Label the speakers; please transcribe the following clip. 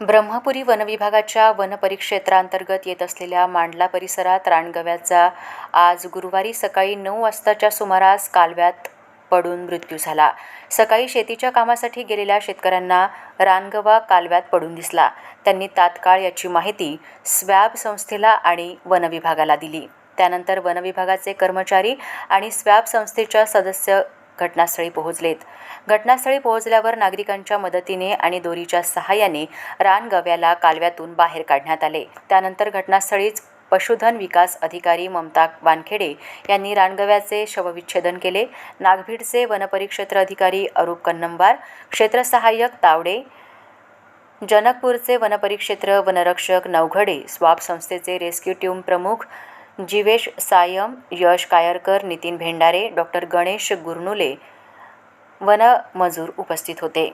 Speaker 1: ब्रह्मपुरी वनविभागाच्या वनपरिक्षेत्रांतर्गत येत असलेल्या मांडला परिसरात रानगव्याचा आज गुरुवारी सकाळी नऊ वाजताच्या सुमारास कालव्यात पडून मृत्यू झाला. सकाळी शेतीच्या कामासाठी गेलेल्या शेतकऱ्यांना रानगवा कालव्यात पडून दिसला. त्यांनी तात्काळ याची माहिती स्वॅब संस्थेला आणि वनविभागाला दिली. त्यानंतर वनविभागाचे कर्मचारी आणि स्वॅब संस्थेच्या सदस्य घटनास्थळी पोहोचलेत. घटनास्थळी पोहोचल्यावर नागरिकांच्या मदतीने आणि दोरीच्या सहाय्याने रानगव्याला कालव्यातून बाहेर काढण्यात आले. त्यानंतर घटनास्थळीच पशुधन विकास अधिकारी ममता वानखेडे यांनी रानगव्याचे शवविच्छेदन केले. नागभीडचे वनपरिक्षेत्र अधिकारी अरूप कन्नंबार क्षेत्रसहाय्यक तावडे, जनकपूरचे वनपरिक्षेत्र वनरक्षक नवघडे, स्वाब संस्थेचे रेस्क्यू टीम प्रमुख जिवेश सायम, यश कायरकर, नितीन भेंडारे, डॉक्टर गणेश गुरनुले वनमजूर उपस्थित होते.